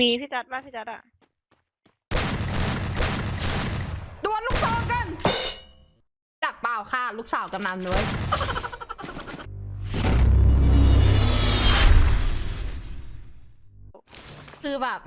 มีพี่จัดป่ะพี่จัดอะดวลลูกซองกัน จับเปล่าค่ะ ลูกสาวกำนันด้วย คือแบบ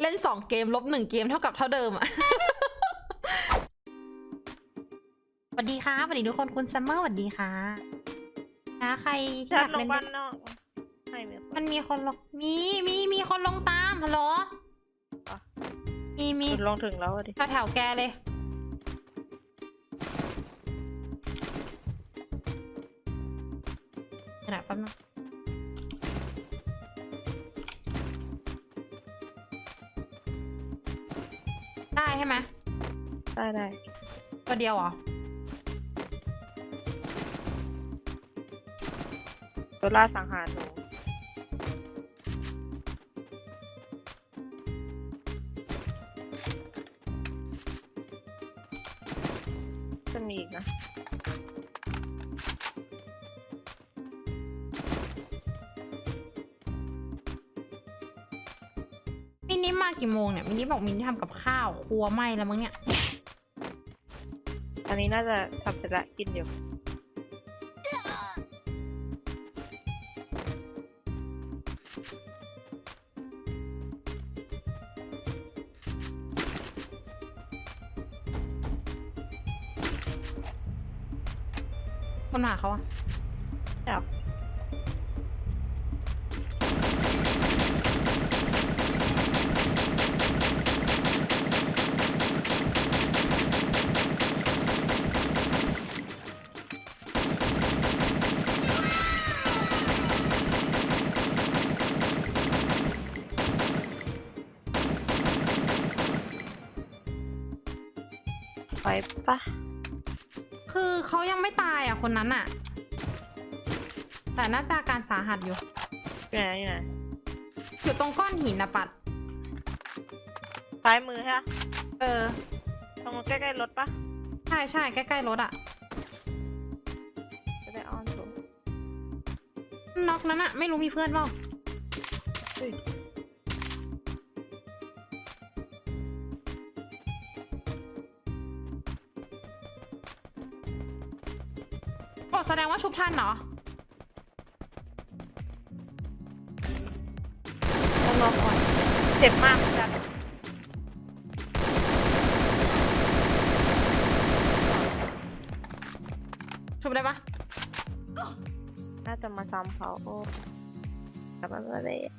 เล่นสองเกมลบหนึ่งเกมเท่ากับเท่าเดิมอะ สวัสดีค่ะสวัสดีทุกคนคุณซัมเมอร์สวัสดีค่ะนะใครที่จัอดยากลงเล่นบ้านนอก ไม่มีคนมันมีคนลงมีมีมีคนลงตามฮัลโหลอะมีมีคุณลงถึงแล้วอะดิแถวแถวๆแกเลย ขนาดแป๊บนึงได้ใช่ไหมได้ได้ตัวเดียวเหรอ ตัวล่าสังหารหนู อีกนะมินิมากี่โมงเนี่ยมินิบอกมินิทำกับข้าว ครัวไหม้แล้วมั้งเนี่ย อันนี้น่าจะทำเสร็จละกินอยู่ คนหาเขาอะจับไปปะ คือเขายังไม่ตายอะคนนั้นอะแต่น่าจะอาการสาหัสอยู่อยู่ไหนอยู่ไหนอยู่ตรงก้อนหินนะปัด ซ้ายมือใช่ปะเออ ตรงใกล้ๆรถปะใช่ใช่ใกล้ๆรถอะจะได้อ้อนถูกน็อกนั้นอะไม่รู้มีเพื่อนเปล่า เฮ้ย โอ้แสดงว่าชุบท่านเหรอต้องรอก่อน เจ็บมากเหมือนกันชุบได้ปะน่าจะมาซ้ำเขาโอ้กลับมาเลยโ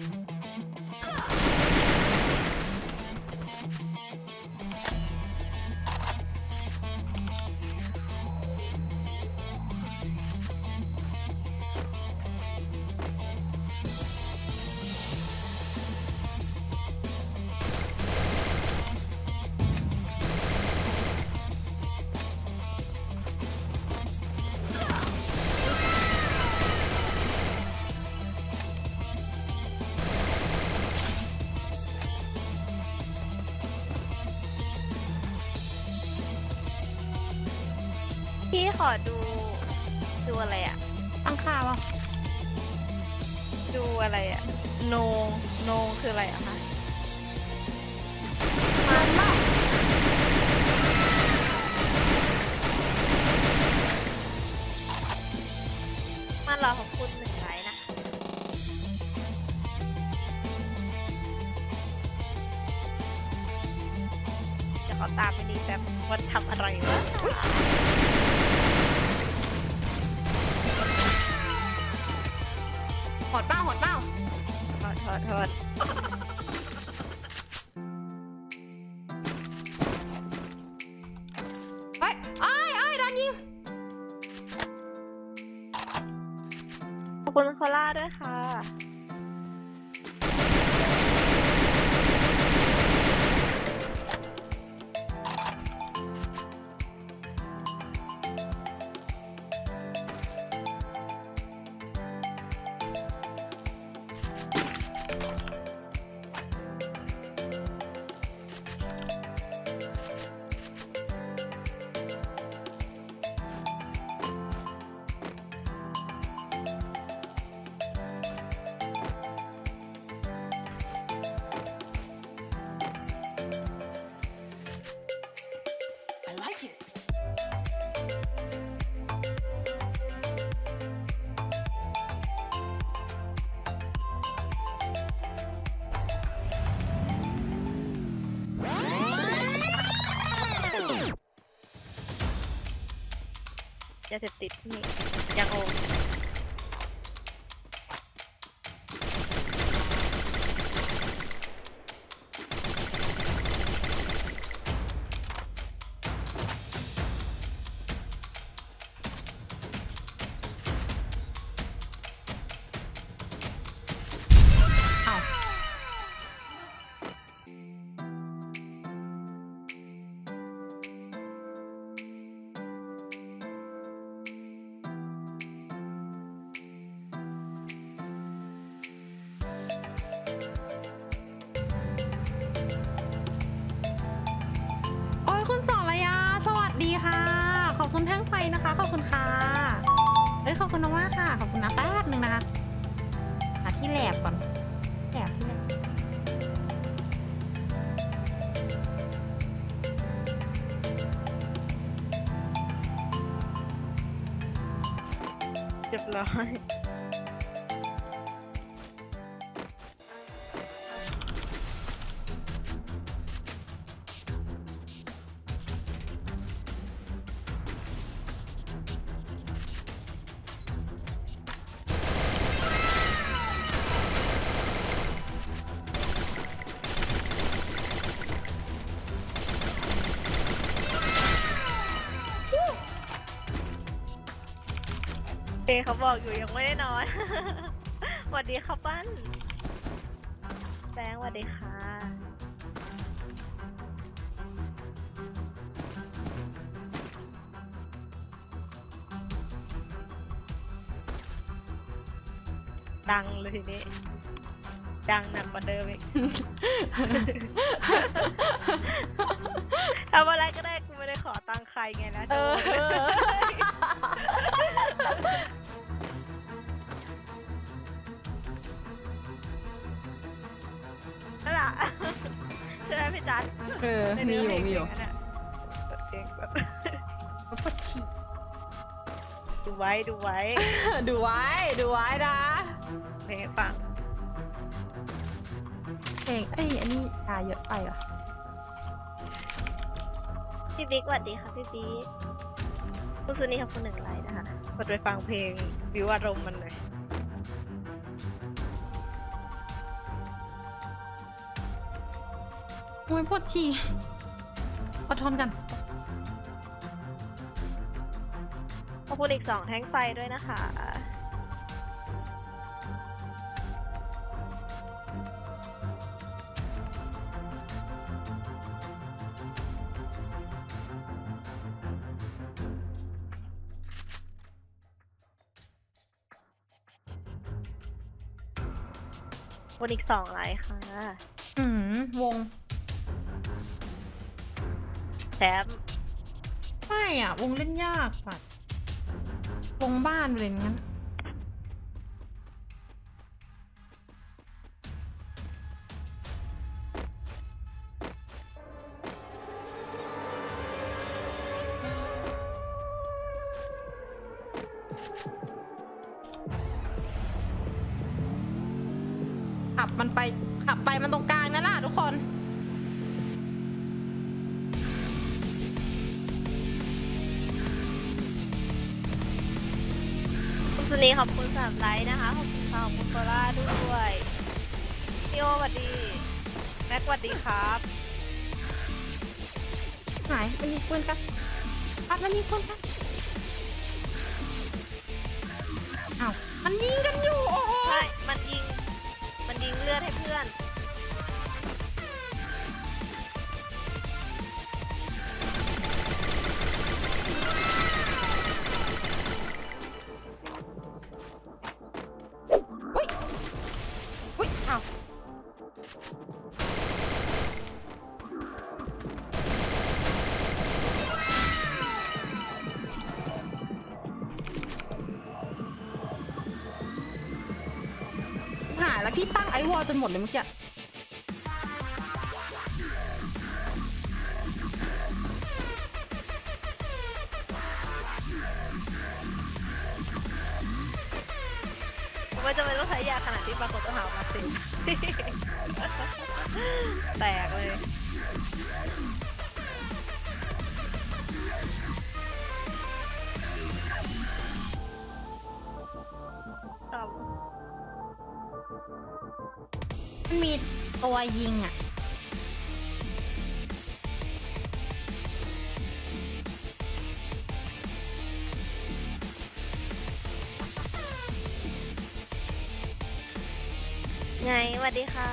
พี่ ขอดู ดูอะไรอะตั้งค่าป่ะดูอะไรอะโนโนคืออะไรอะคะมันเปล่ามันรอของคุณหนึ่งไลน์นะ เดี๋ยวเขาตามไปดีแบบวันทำอะไรวะ อโทษโทษเฮ้ยเอ้ยเอ้ยโดนยิง ขอบคุณคอล่าด้วยค่ะ ยาเสพติดนี่ยังโอ นะคะ ขอบคุณค่ะ เอ้ยขอบคุณมากค่ะ ขอบคุณนะแป๊บนึงนะคะหาที่แหลบก่อนแหลบที่แหลบเรียบร้อย เอเขาบอกอยู่ยังไม่ได้นอนสวัสดีครับปั้นแบงค์สวัสดีค่ะ ดังเลยทีนี้ดังหนักกว่าเดิมอีก ทำอะไรก็ได้กูไม่ได้ขอตังค์ใครไงนะเออนั่นแเออในมีเนื้อยู่เพลงมีอยู่เพลงนั้นอะเพลงแบบปวดฉี่ดูไว้ดูไว้ ดูไว้ ดูไว้นะ เพลงให้ฟัง เพลงเอ้ย อันนี้ยาเยอะไปเหรอ พี่บิ๊กสวัสดีค่ะพี่บิ๊กคุณซูนี่ครับคนหนึ่งไลน์นะคะกดไปฟังเพลงวิวอารมณ์มันเลย อ้ยปวดฉี่อดทนกัน ขอบคุณอีกสองแท่งไฟด้วยนะคะขอบคุณอีกสองไลค์ค่ะ อืมวงแชมป์ไม่อะ วงเล่นยากปัดวงบ้านไปเลยงั้น สุนีขอบคุณสามไลค์นะคะ ขอบคุณค่ะขอบคุณโคล่าด้วยพี่โอสวัสดี แม็กสวัสดีครับหายมันยิงปืนกันปัดมันยิงปืนกันอ้าวมันยิงกันอยู่โอ้โห ใช่มันยิง มันยิงเลือดให้เพื่อน แล้วพี่ตั้งไอวอลจนหมดเลยเมื่อกี้ผมว่าจะไม่ต้องใช้ยาขนาดที่ปรากฏตัวหามาสิ แตกเลย มีตัวยิงอะ ไงสวัสดีค่ะ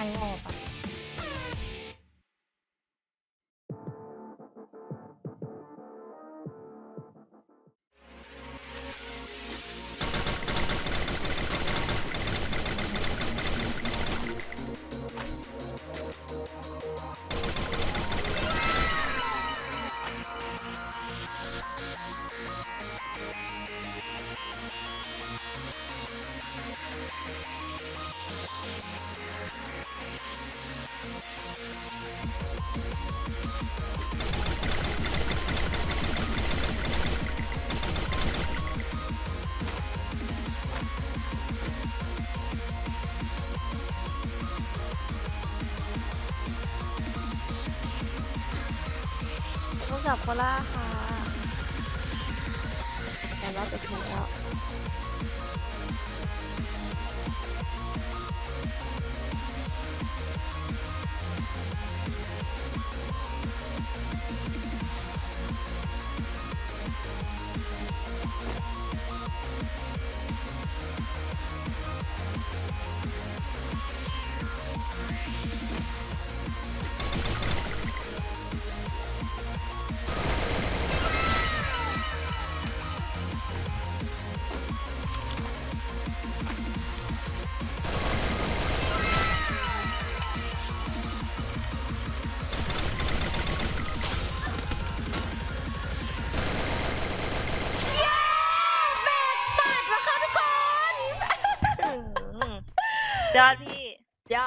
ตั้ง โคล่าค่ะแต่ว่าจะถึงแล้ว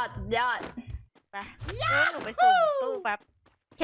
อดสุดยอดไปเดี๋หนูไปตู้แป๊บ โอเค